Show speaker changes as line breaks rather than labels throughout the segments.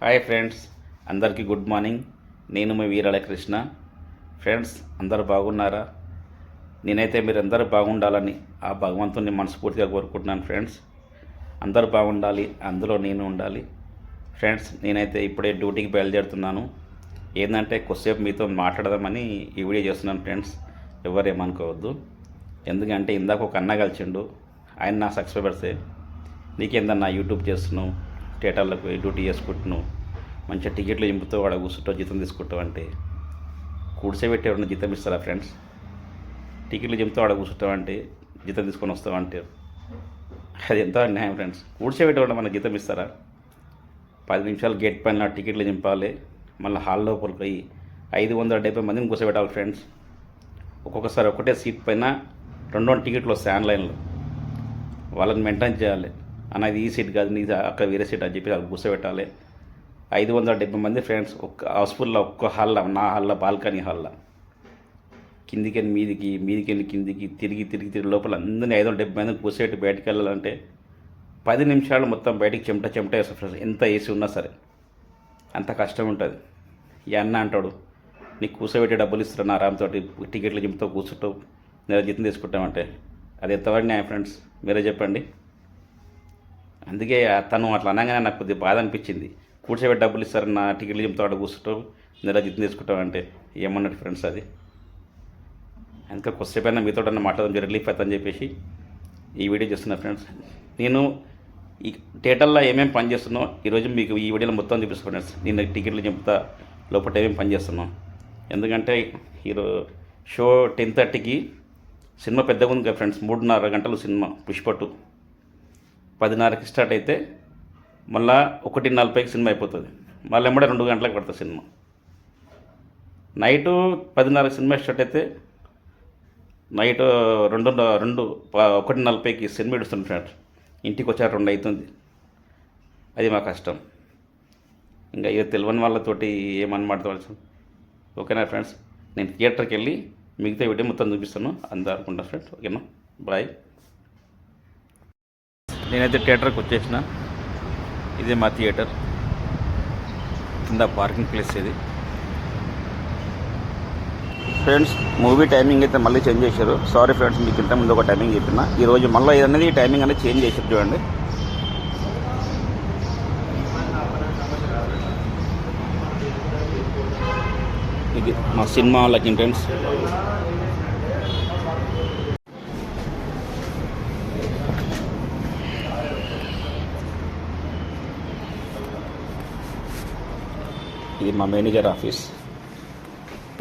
hi friends అందరికీ good morning నేను మీ వీరాల కృష్ణ ఫ్రెండ్స్ అందరు బాగున్నారా నేనైతే మీరందరూ బాగుండాలని ఆ భగవంతుని మనస్ఫూర్తిగా కోరుకుంటున్నాను ఫ్రెండ్స్ అందరు బాగుండాలి అందులో నేను ఉండాలి ఫ్రెండ్స్ నేనైతే ఇప్పుడే డ్యూటీకి బయలుదేరుతున్నాను ఏంటంటే కొద్దిసేపు మీతో మాట్లాడదామని ఈ వీడియో చేస్తున్నాను ఫ్రెండ్స్ ఎవరేమనుకోవద్దు ఎందుకంటే ఇందాక ఒక అన్న కలిసిండు ఆయన నా సబ్స్క్రైబర్సే నీకేందన్నా యూట్యూబ్ చేస్తున్నావు థియేటర్లకు పోయి డ్యూటీ చేసుకుంటున్నావు మంచిగా టికెట్లు ఇంపుతో వాడు కూర్చుంటావు జీతం తీసుకుంటావు అంటే కూర్చోబెట్టి ఎవరైనా జీతం ఇస్తారా ఫ్రెండ్స్ టికెట్లు చెబుతూ ఆడ కూర్చుంటావు అంటే జీతం తీసుకొని వస్తావు అంటే అది ఎంతో అన్యాయం ఫ్రెండ్స్ కూర్చోబెట్టి వాళ్ళు మనకు జీతం ఇస్తారా పది నిమిషాలు గేట్ పైన టికెట్లు చింపాలి మళ్ళీ హాల్లో పోయి ఐదు వందల డెబ్బై మందిని కూర్చోబెట్టాలి ఫ్రెండ్స్ ఒక్కొక్కసారి ఒకటే సీట్ పైన రెండు వందల టికెట్లు వస్తాయి ఆన్లైన్లో వాళ్ళని మెయింటైన్ చేయాలి అన్నది ఈ సీట్ కాదు నీది అక్కడ వేరే సీట్ అని చెప్పి వాళ్ళు కూర్చోబెట్టాలి ఐదు వందల డెబ్బై మంది ఫ్రెండ్స్ ఒక్క హౌస్ఫుల్లో ఒక్క హాల్లో నా హాల్లో బాల్కనీ హాల్లో కిందికి వెళ్ళి మీదికి మీదికి కిందికి తిరిగి తిరిగి తిరిగి లోపల అందరినీ ఐదు వందల డెబ్బై మంది కూర్చోబెట్టి బయటకు వెళ్ళాలంటే పది నిమిషాలు మొత్తం బయటికి చెమట చెమట వేస్తాం ఫ్రెండ్స్ ఎంత వేసి ఉన్నా సరే అంత కష్టం ఉంటుంది ఈ అన్న అంటాడు నీకు కూర్చోబెట్టి డబ్బులు ఇస్తున్నా ఆరాంతో టికెట్లు చెంపుతో కూర్చుంటూ నేను జీతం తీసుకుంటామంటే అది ఎంతవరకు న్యాయ ఫ్రెండ్స్ మీరే చెప్పండి అందుకే తను అట్లా అనగానే నాకు కొద్దిగా బాధ అనిపించింది కూర్చోబెట్టి డబ్బులు నా టికెట్లు చెప్తాడు కూర్చుంటాం నెల గిట్ల తీసుకుంటాం అంటే ఏమన్నట్టు ఫ్రెండ్స్ అది అందుకే కొద్దిసేపు అయినా మీతో మాట్లాడడం జరి రిలీఫ్ అవుతుందని చెప్పేసి ఈ వీడియో చేస్తున్నా ఫ్రెండ్స్ నేను ఈ థియేటర్లో ఏమేమి పని చేస్తున్నావు ఈరోజు మీకు ఈ వీడియోలో మొత్తం చూపిస్తాను ఫ్రెండ్స్ నేను టికెట్లు చెప్తా లోపల ఏమేమి పని చేస్తున్నాం ఎందుకంటే ఈరోజు షో టెన్ థర్టీకి సినిమా పెద్దగా ఉంది కదా ఫ్రెండ్స్ మూడున్నర గంటలు సినిమా పుష్పట్టు పదిన్నరకి స్టార్ట్ అయితే మళ్ళా ఒకటి నలభైకి సినిమా అయిపోతుంది మళ్ళీ ఎమ్మడే రెండు గంటలకు పడుతుంది సినిమా నైటు పదిన్నర సినిమా స్టార్ట్ అయితే నైట్ రెండు రెండు ఒకటి నలభైకి సినిమా ఇడుస్తుంది ఫ్రెండ్స్ ఇంటికి వచ్చారు రెండు అవుతుంది అది మా కష్టం ఇంకా ఇది తెలియని వాళ్ళతోటి ఏమని మాట్లాడవలసి ఓకేనా ఫ్రెండ్స్ నేను థియేటర్కి వెళ్ళి మిగతా వీడియో మొత్తం చూపిస్తాను అందరూ అనుకుంటా ఫ్రెండ్స్ ఓకేనా బాయ్ నేనైతే థియేటర్కి వచ్చేసిన ఇదే మా థియేటర్ కింద పార్కింగ్ ప్లేస్ ఇది ఫ్రెండ్స్ మూవీ టైమింగ్ అయితే మళ్ళీ చేంజ్ చేశారు సారీ ఫ్రెండ్స్ మీకు ఇంత ముందు ఒక టైమింగ్ చెప్పిన ఈరోజు మళ్ళీ అనేది టైమింగ్ అనేది చేంజ్ చేశారు చూడండి ఇది మా సినిమా వాళ్ళకి ఫ్రెండ్స్ ఇది మా మేనేజర్ ఆఫీస్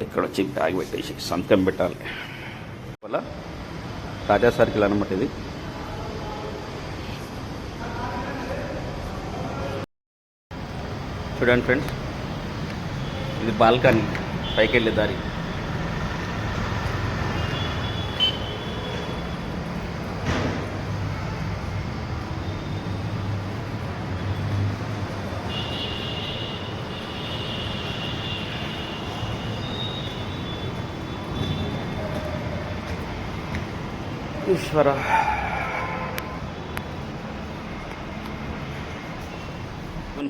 ఇక్కడ వచ్చి బ్యాగ్ పెట్టేసి సంతకం పెట్టాలి వల్ల రాజా సర్కిల్ అనమాట ఇది చూడండి ఫ్రెండ్స్ ఇది బాల్కనీ పైకి వెళ్ళే దారి ఈశ్వర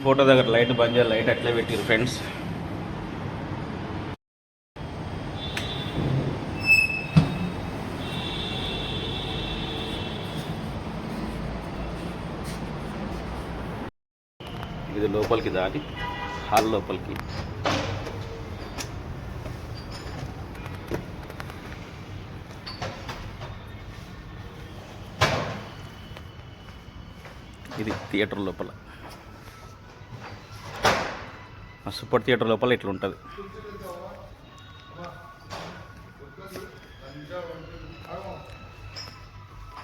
ఫోటో దగ్గర లైట్ బంద్ చేయాలి లైట్ అట్లే పెట్టారు ఫ్రెండ్స్ ఇది లోపలికి దాటి హాల్ లోపలికి ఇది థియేటర్ లోపల సూపర్ థియేటర్ లోపల ఇట్లా ఉంటుంది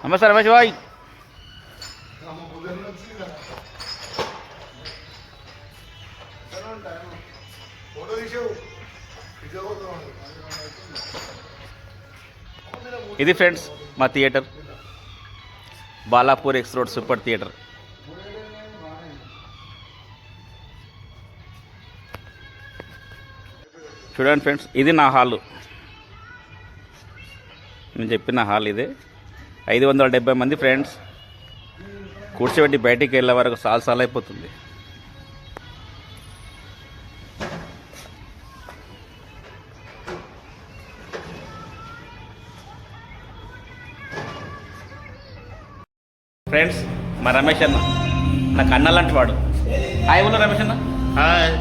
నమస్తే రమేష్ బాయ్ ఇది ఫ్రెండ్స్ మా theatre Balapur X road super theatre చూడండి ఫ్రెండ్స్ ఇది నా హాలు నేను చెప్పిన హాల్ ఇది ఐదు వందల డెబ్బై మంది ఫ్రెండ్స్ కూర్చోబెట్టి బయటికి వెళ్ళే వరకు సాల్ సాల్ అయిపోతుంది ఫ్రెండ్స్ మా రమేష్ అన్న నాకు అన్న లాంటి వాడు హాయ్ రమేష్ అన్న హాయ్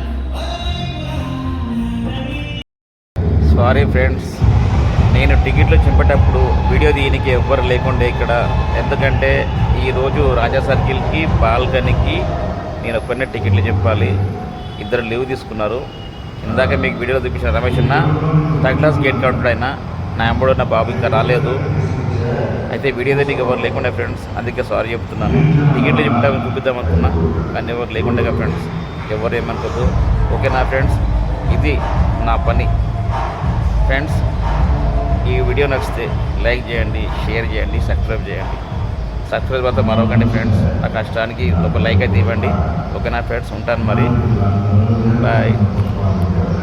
సారీ ఫ్రెండ్స్ నేను టికెట్లు చింపేటప్పుడు వీడియో దీనికి ఎవ్వరు లేకుండే ఇక్కడ ఎందుకంటే ఈరోజు రాజా సర్కిల్కి బాల్కనీకి నేను ఒక్కనే టికెట్లు చెప్పాలి ఇద్దరు లీవ్ తీసుకున్నారు ఇందాక మీకు వీడియోలో చూపించిన రమేష్ అన్న క్లాస్ గేట్ కౌంటర్ అయినా నా ఎంబడో నా బాబు ఇంకా రాలేదు అయితే వీడియో దీనికి ఎవరు లేకుండా ఫ్రెండ్స్ అందుకే సారీ చెప్తున్నాను టికెట్లు చెప్తా చూపిద్దాం అనుకున్నా కానీ ఎవరు లేకుండా ఫ్రెండ్స్ ఎవరు ఏమనుకోదు ఓకే నా ఫ్రెండ్స్ ఇది నా పని ఫ్రెండ్స్ ఈ వీడియో నచ్చితే లైక్ చేయండి షేర్ చేయండి సబ్స్క్రైబ్ చేయండి సబ్స్క్రైబ్ తర్వాత మరొకండి ఫ్రెండ్స్ నా కష్టానికి ఒక లైక్ అయితే ఇవ్వండి నా ఫ్రెండ్స్ ఉంటాను మరి బాయ్